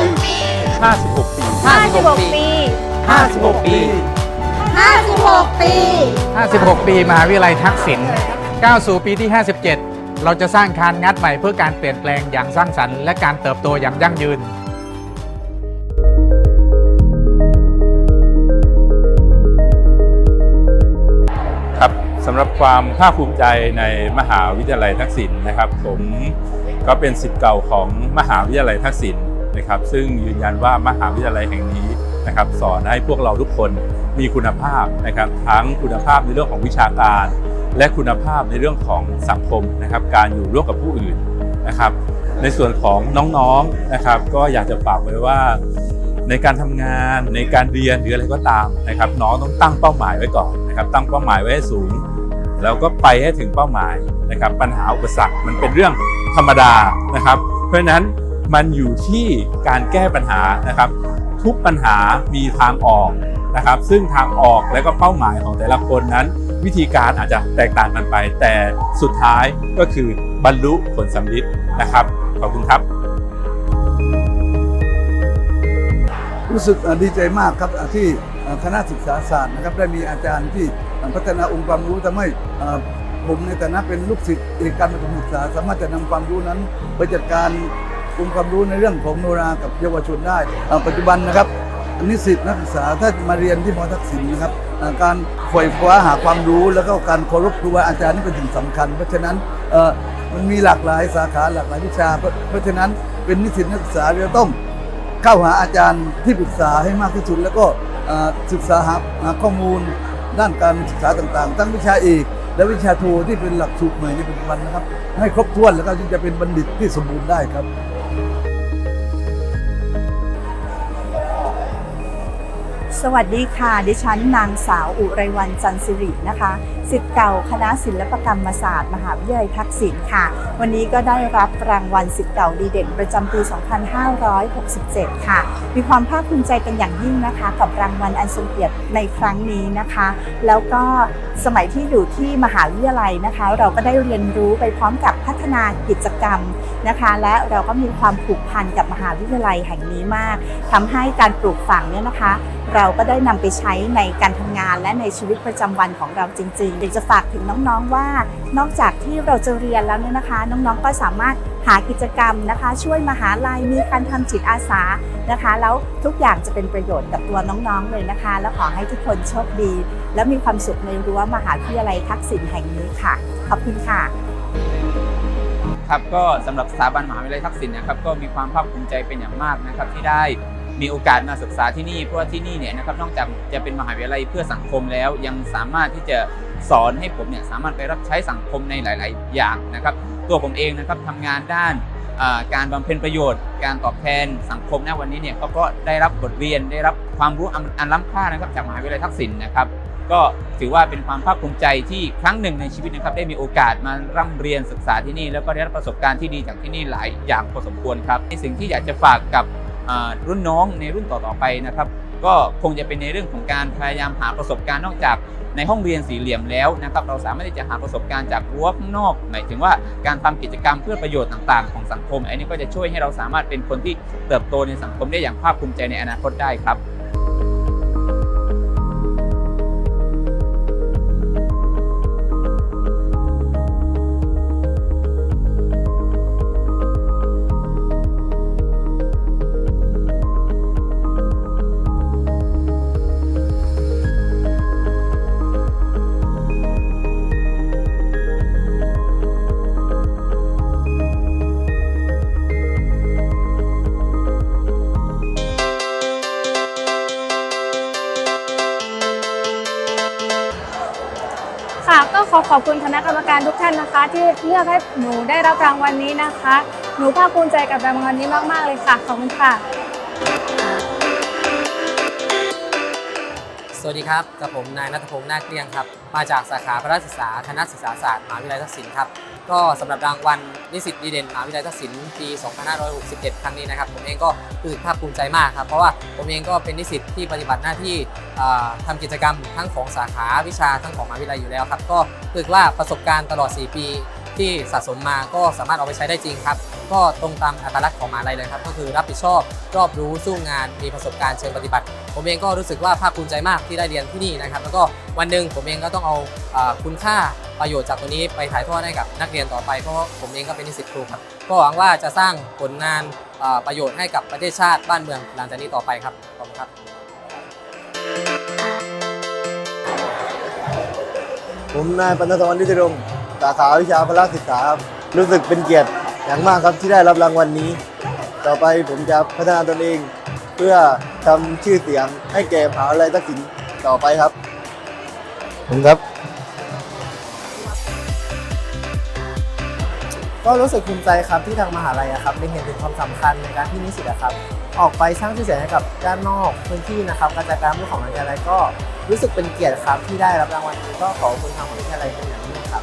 56ปี56 ปี 56 ปี 56 ปี 56 ปี 56 ปีมหาวิทยาลัยทักษิณก้าวสู่ปีที่ 57 เราจะสร้างคานงัดใหม่เพื่อการเปลี่ยนแปลงอย่างสร้างสรรค์และการเติบโตอย่างยั่งยืนครับสำหรับความภาคภูมิใจในมหาวิทยาลัยทักษิณนะครับ ผมก็เป็นสิทธิ์เก่าของมหาวิทยาลัยทักษิณ นะครับ ซึ่งยืนยันว่ามหาวิทยาลัยแห่งนี้นะครับ สอนให้พวกเราทุกคนมีคุณภาพนะครับ ทั้งคุณภาพในเรื่องของวิชาการ และคุณภาพในเรื่องของสังคมนะครับ การอยู่ร่วมกับผู้อื่นนะครับ ในส่วนของน้องๆนะครับ ก็อยากจะฝากไว้ว่าในการทำงานในการเรียนหรืออะไรก็ตามนะครับ น้องต้องตั้งเป้าหมายไว้ก่อนนะครับ ตั้งเป้าหมายไว้ให้สูง แล้วก็ไปให้ถึงเป้าหมายนะครับ ปัญหาอุปสรรคมันเป็นเรื่องธรรมดานะครับ เพราะฉะนั้น มันอยู่ที่การแก้ปัญหานะครับ ทุกปัญหามีทางออกนะครับ ซึ่งทางออกและก็เป้าหมายของแต่ละคนนั้น วิธีการอาจจะแตกต่างกันไป แต่สุดท้ายก็คือบรรลุผลสำลิดนะครับขอบคุณครับ รู้สึกดีใจมากครับที่คณะศึกษาศาสตร์นะครับได้มีอาจารย์ที่พัฒนาองค์ความรู้ทำให้ผมในฐานะเป็นลูกศิษย์เอกการประถมศึกษา สามารถจะนำความรู้นั้นไปจัดการ องค์ความรู้ในเรื่องของโนรากับเยาวชนได้ปัจจุบันนะครับนิสิตนักศึกษาถ้ามาเรียนที่มอทักษิณนะครับการไขว่คว้าหาความรู้แล้วก็การเคารพครูบาอาจารย์นี่เป็นสิ่งสำคัญ เพราะฉะนั้นมันมีหลากหลายสาขาหลากหลายวิชา เพราะฉะนั้นเป็นนิสิตนักศึกษาเราต้องเข้าหาอาจารย์ที่ปรึกษาให้มากที่สุด แล้วก็ศึกษาหาหาข้อมูล ด้านการศึกษาต่างๆ ทั้งวิชาเอกและวิชาโทที่เป็นหลักสูตรใหม่ในปัจจุบันนะครับ ให้ครบถ้วนแล้วก็จึงจะเป็นบัณฑิตที่สมบูรณ์ได้ครับ สวัสดีค่ะ ดิฉันนางสาวอุไรวันจันสิรินะคะสิทธิ์เก่าคณะศิลปกรรมศาสตร์ มหาวิทยาลัยทักษิณค่ะ วันนี้ก็ได้รับรางวัลสิทธิ์เก่าดีเด่นประจำปี 2567 ค่ะ มีความภาคภูมิใจเป็นอย่างยิ่งนะคะ กับรางวัลอันทรงเกียรติในครั้งนี้นะคะ แล้วก็สมัยที่อยู่ที่มหาวิทยาลัยนะคะ เราก็ได้เรียนรู้ไปพร้อมกับพัฒนากิจกรรมนะคะ และเราก็มีความผูกพันกับมหาวิทยาลัยแห่งนี้มากทำให้การปลูกฝังเนี่ยนะคะ เราก็ได้นำไปใช้ในการทำงานและในชีวิตประจำวันของเราจริงๆอยากจะฝากถึงน้องๆว่า นอกจากที่เราจะเรียนแล้วเนี่ยนะคะ น้องๆก็สามารถหากิจกรรมนะคะ ช่วยมหาลัยมีการทำจิตอาสานะคะ แล้วทุกอย่างจะเป็นประโยชน์กับตัวน้องๆเลยนะคะ แล้วขอให้ทุกคนโชคดี และมีความสุขในรั้วมหาวิทยาลัยทักษิณแห่งนี้ค่ะ ขอบคุณค่ะครับก็สำหรับสถาบันมหาวิทยาลัยทักษิณนะครับก็มีความภาคภูมิใจเป็นอย่างมากนะครับที่ได้ มีโอกาสมาศึกษาที่นี่ เพราะว่าที่นี่เนี่ยนะครับนอกจากจะเป็นมหาวิทยาลัยเพื่อสังคมแล้ว ยังสามารถที่จะสอนให้ผมเนี่ยสามารถไปรับใช้สังคมในหลาย ๆ อย่างนะครับ ตัวผมเองนะครับทำงานด้านการบำเพ็ญประโยชน์ การตอบแทนสังคมณวันนี้เนี่ยก็ก็ได้รับบทเรียนได้รับความรู้อันล้ำค่านะครับจากมหาวิทยาลัยทักษิณนะครับ ก็ถือว่าเป็นความภาคภูมิใจที่ครั้งหนึ่งในชีวิตนะครับได้มีโอกาสมาร่ำเรียนศึกษาที่นี่ แล้วก็ได้รับประสบการณ์ที่ดีจากที่นี่หลายอย่างพอสมควรครับในสิ่งที่อยากจะฝากกับ รุ่นน้องในรุ่นต่อๆไปนะครับ ก็คงจะเป็นในเรื่องของการพยายามหาประสบการณ์นอกจากในห้องเรียนสี่เหลี่ยมแล้วนะครับเราสามารถที่จะหาประสบการณ์จากรั้วข้างนอกหมายถึงว่าการทำกิจกรรมเพื่อประโยชน์ต่างๆ ของสังคม อันนี้ก็จะช่วยให้เราสามารถเป็นคนที่เติบโตในสังคมได้อย่างภาคภูมิใจในอนาคตได้ครับ ค่ะ ก็ขอขอบคุณคณะกรรมการทุกท่านนะคะ ที่เลือกให้หนูได้รับรางวัลนี้นะคะ หนูภาคภูมิใจกับรางวัลนี้มาก ๆ เลยค่ะ ขอบคุณค่ะ สวัสดีครับกับผมนายนัทพงษ์นาคเกลียงครับ มาจากสาขาพระศึกษาคณะศึกษาศาสตร์มหาวิทยาลัยทักษิณครับ ก็สำหรับรางวัลนิสิตดีเด่นมหาวิทยาลัยทักษิณปี 2567 ครั้งนี้นะครับ ผมเองก็รู้สึกภาคภูมิใจมากครับ เพราะว่าผมเองก็เป็นนิสิตที่ปฏิบัติหน้าที่อ่าทำกิจกรรมทั้งของสาขาวิชาทั้งของมหาวิทยาลัยอยู่แล้วครับ ก็รู้สึกว่าประสบการณ์ตลอด 4 ปี ที่สะสมมาก็สามารถเอาไปใช้ได้จริงครับ ก็ตรงตามอัตลักษณ์ของมหาลัยเลยครับ ก็คือรับผิดชอบรอบรู้สู้งานมีประสบการณ์เชิงปฏิบัติ ผมเองก็รู้สึกว่าภาคภูมิใจมากที่ได้เรียนที่นี่นะครับ แล้วก็วันหนึ่งผมเองก็ต้องเอาอคุณค่าประโยชน์จากตัวนี้ไปถ่ายทอดให้กับนักเรียนต่อไปเพราะผมเองก็เป็นนิสิตครูครับก็หวังว่าจะสร้างผลงานประโยชน์ให้กับประเทศชาติบ้านเมืองหลังจากนี้ต่อไปครับขอบคุณครับผมนายปณธรนิติรงค์ สาขาวิชาพละศึกษาครับรู้สึกเป็นเกียรติอย่างมากครับที่ได้รับรางวัลนี้ ต่อไปผมจะพัฒนาตนเอง เพื่อทำชื่อเสียงให้แก่มหาวิทยาลัยทักษิณต่อไปครับผมครับ ก็รู้สึกภูมิใจครับที่ทางมหาลัยอะครับได้เห็นถึงความสำคัญในการที่นิสิตอะครับ ออกไปสร้างชื่อเสียงให้กับด้านนอกพื้นที่นะครับการจัดการเรื่องของมหาวิทยาลัยก็รู้สึกเป็นเกียรติครับที่ได้รับรางวัลนี้ก็ขอบคุณทางมหาวิทยาลัยเป็นอย่างยิ่งครับ